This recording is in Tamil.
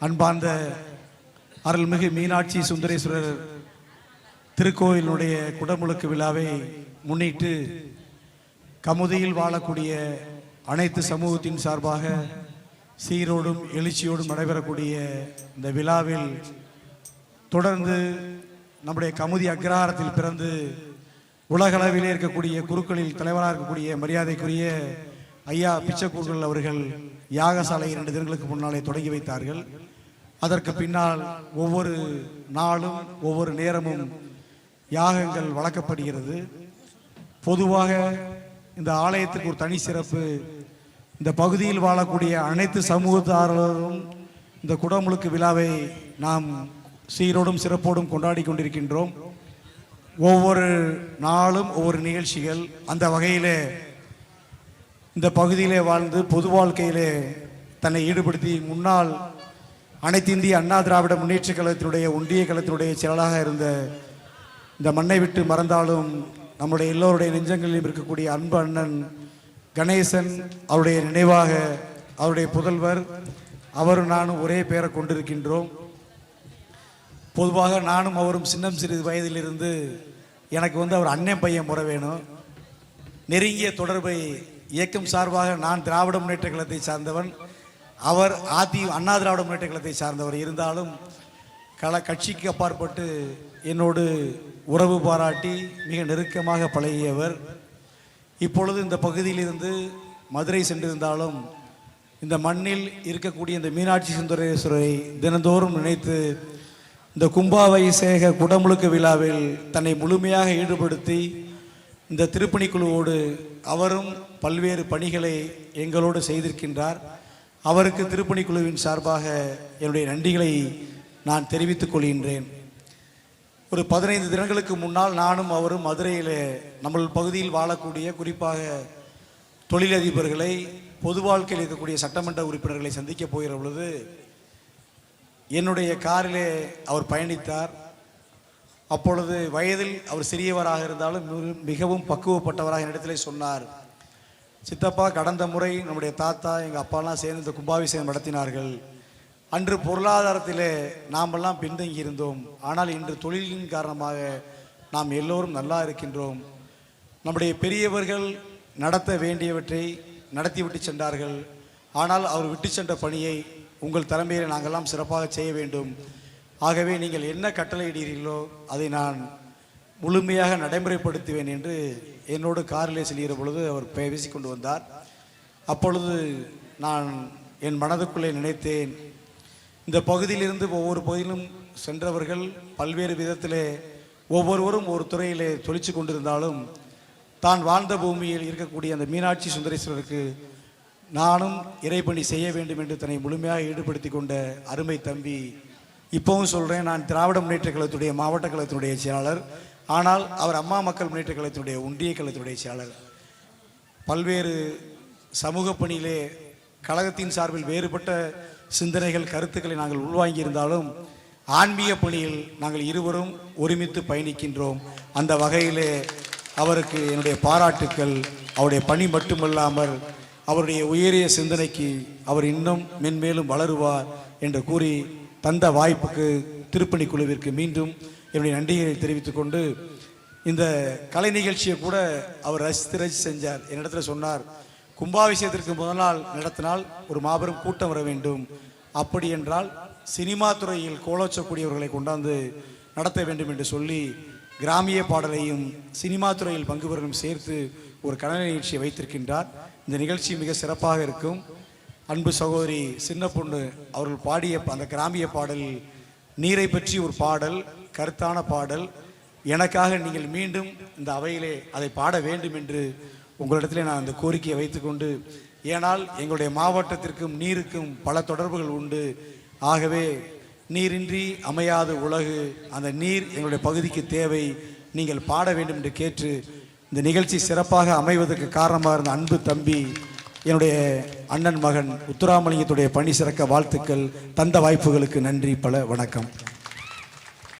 அன்பார்ந்த அருள்மிகு மீனாட்சி சுந்தரேஸ்வரர் திருக்கோயிலுடைய குடமுழுக்கு விழாவை முன்னிட்டு கமுதியில் வாழக்கூடிய அனைத்து சமூகத்தின் சார்பாக சீரோடும் எழுச்சியோடும் நடைபெறக்கூடிய இந்த விழாவில் தொடர்ந்து நம்முடைய கமுதி அக்ரஹாரத்தில் பிறந்து உலகளவிலே இருக்கக்கூடிய குருக்களில் தலைவராக இருக்கக்கூடிய மரியாதைக்குரிய ஐயா பிச்சைக்கூர்கள் அவர்கள் யாகசாலை இரண்டு தினங்களுக்கு முன்னாலே தொடங்கி வைத்தார்கள். அதற்கு பின்னால் ஒவ்வொரு நாளும் ஒவ்வொரு நேரமும் யாகங்கள் வளர்க்கப்படுகிறது பொதுவாக இந்த ஆலயத்துக்கு ஒரு தனி சிறப்பு இந்த பகுதியில் வாழக்கூடிய அனைத்து சமூகத்தாரரும் இந்த குடமுழுக்கு விழாவை நாம் சீரோடும் சிறப்போடும் கொண்டாடி கொண்டிருக்கின்றோம். ஒவ்வொரு நாளும் ஒவ்வொரு நிகழ்ச்சிகள் அந்த வகையிலே இந்த பகுதியிலே வாழ்ந்து பொது வாழ்க்கையிலே தன்னை ஈடுபடுத்தி முன்னாள் அனைத்து இந்திய அண்ணா திராவிட முன்னேற்ற கழகத்தினுடைய ஒன்றிய கழகத்தினுடைய செயலாளராக இருந்த இந்த மண்ணை விட்டு மறந்தாலும் நம்முடைய எல்லோருடைய நெஞ்சங்களிலும் இருக்கக்கூடிய அன்பு அண்ணன் கணேசன் அவருடைய நினைவாக அவருடைய புதல்வர் அவரும் நானும் ஒரே பேரை கொண்டிருக்கின்றோம். பொதுவாக நானும் அவரும் சின்னம் சிறிது வயதிலிருந்து எனக்கு வந்து அவர் அண்ணன் பையன் முறை வேணும். நெருங்கிய தொடர்பை இயக்கம் சார்பாக நான் திராவிட முன்னேற்ற கழகத்தை சார்ந்தவன். அவர் ஆதி அண்ணா திராவிட முன்னேற்ற கழகத்தை சார்ந்தவர் இருந்தாலும் கள கட்சிக்கு அப்பாற்பட்டு என்னோடு உறவு பாராட்டி மிக நெருக்கமாக பழகியவர். இப்பொழுது இந்த பகுதியிலிருந்து மதுரை சென்றிருந்தாலும் இந்த மண்ணில் இருக்கக்கூடிய இந்த மீனாட்சி சுந்தரேஸ்வரரை தினந்தோறும் நினைத்து இந்த கும்பாவை சேக குடமுழுக்கு விழாவில் தன்னை முழுமையாக ஈடுபடுத்தி இந்த திருப்பணி குழுவோடு அவரும் பல்வேறு பணிகளை எங்களோடு செய்திருக்கின்றார். அவருக்கு திருப்பணி குழுவின் சார்பாக என்னுடைய நன்றிகளை நான் தெரிவித்துக் கொள்கின்றேன். ஒரு பதினைந்து தினங்களுக்கு முன்னால் நானும் அவரும் மதுரையில் நம்ம பகுதியில் வாழக்கூடிய குறிப்பாக தொழிலதிபர்களை பொது வாழ்க்கையில் இருக்கக்கூடிய சட்டமன்ற உறுப்பினர்களை சந்திக்க போகிற பொழுது என்னுடைய காரிலே அவர் பயணித்தார். அப்பொழுது வயதில் அவர் சிறியவராக இருந்தாலும் மிகவும் பக்குவப்பட்டவராக என்னிடத்தில் சொன்னார். சித்தப்பா கடந்த முறை நம்முடைய தாத்தா எங்கள் அப்பாலாம் சேர்ந்து இந்த கும்பாபிஷேகம் நடத்தினார்கள். அன்று பொருளாதாரத்திலே நாமெல்லாம் பின்தங்கி இருந்தோம். ஆனால் இன்று தொழிலின் காரணமாக நாம் எல்லோரும் நல்லா இருக்கின்றோம். நம்முடைய பெரியவர்கள் நடத்த வேண்டியவற்றை நடத்திவிட்டு சென்றார்கள். ஆனால் அவர் விட்டு சென்ற பணியை உங்கள் தலைமையில் நாங்கள்லாம் சிறப்பாக செய்ய வேண்டும். ஆகவே நீங்கள் என்ன கட்டளையிடுகிறீர்களோ அதை நான் முழுமையாக நடைமுறைப்படுத்துவேன் என்று என்னோடு காரிலே செல்கிற பொழுது அவர் பேசி கொண்டு வந்தார். அப்பொழுது நான் என் மனதுக்குள்ளே நினைத்தேன் இந்த பகுதியிலிருந்து ஒவ்வொரு பகுதியிலும் சென்றவர்கள் பல்வேறு விதத்திலே ஒவ்வொருவரும் ஒரு துறையிலே தொழிச்சு கொண்டிருந்தாலும் தான் வாழ்ந்த பூமியில் இருக்கக்கூடிய அந்த மீனாட்சி சுந்தரேஸ்வரருக்கு நானும் இறைப்பணி செய்ய வேண்டும் என்று தன்னை முழுமையாக ஈடுபடுத்தி கொண்ட அருமை தம்பி இப்போவும் சொல்கிறேன் நான் திராவிட முன்னேற்ற கழகத்துடைய மாவட்ட கழகத்தினுடைய செயலாளர். ஆனால் அவர் அம்மா மக்கள் முன்னேற்ற கழகத்தினுடைய ஒன்றிய கழகத்தினுடைய செயலாளர். பல்வேறு சமூக பணியிலே கழகத்தின் சார்பில் வேறுபட்ட சிந்தனைகள் கருத்துக்களை நாங்கள் உள்வாங்கி இருந்தாலும் ஆன்மீக பணியில் நாங்கள் இருவரும் ஒருமித்து பயணிக்கின்றோம். அந்த வகையிலே அவருக்கு என்னுடைய பாராட்டுக்கள். அவருடைய பணி மட்டுமல்லாமல் அவருடைய உயரிய சிந்தனைக்கு அவர் இன்னும் மென்மேலும் வளருவார் என்று கூறி தந்த வாய்ப்புக்கு திருப்பணி குழுவிற்கு மீண்டும் என்னுடைய நன்றிகளை தெரிவித்துக் கொண்டு இந்த கலை நிகழ்ச்சியை கூட அவர் ரசித்து ரசித்து செஞ்சார். என்னிடத்துல சொன்னார் கும்பாபிஷேகத்திற்கு முதல் நாள் நடத்தினால் ஒரு மாபெரும் கூட்டம் வர வேண்டும். அப்படி என்றால் சினிமா துறையில் கோலோச்சக்கூடியவர்களை கொண்டாந்து நடத்த வேண்டும் என்று சொல்லி கிராமிய பாடலையும் சினிமா துறையில் பங்கு பெறும் சேர்த்து ஒரு கலை நிகழ்ச்சியை வைத்திருக்கின்றார். இந்த நிகழ்ச்சி மிக சிறப்பாக இருக்கும். அன்பு சகோதரி சின்ன பொண்ணு அவர்கள் பாடிய அந்த கிராமிய பாடலில் நீரை பற்றி ஒரு பாடல் கருத்தான பாடல். எனக்காக நீங்கள் மீண்டும் இந்த அவையிலே அதை பாட வேண்டும் என்று உங்களிடத்திலே நான் அந்த கோரிக்கையை வைத்துக்கொண்டு ஏனால் எங்களுடைய மாவட்டத்திற்கும் நீருக்கும் பல தொடர்புகள் உண்டு. ஆகவே நீரின்றி அமையாது உலகு அந்த நீர் எங்களுடைய பகுதிக்கு தேவை. நீங்கள் பாட வேண்டும் என்று கேட்டு இந்த நிகழ்ச்சி சிறப்பாக அமைவதற்கு காரணமாக இருந்த அன்பு தம்பி என்னுடைய அண்ணன் மகன் உத்துராமலிங்கத்துடைய பணி சிறக்க வாழ்த்துக்கள் தந்த வாய்ப்புகளுக்கு நன்றி பல வணக்கம்.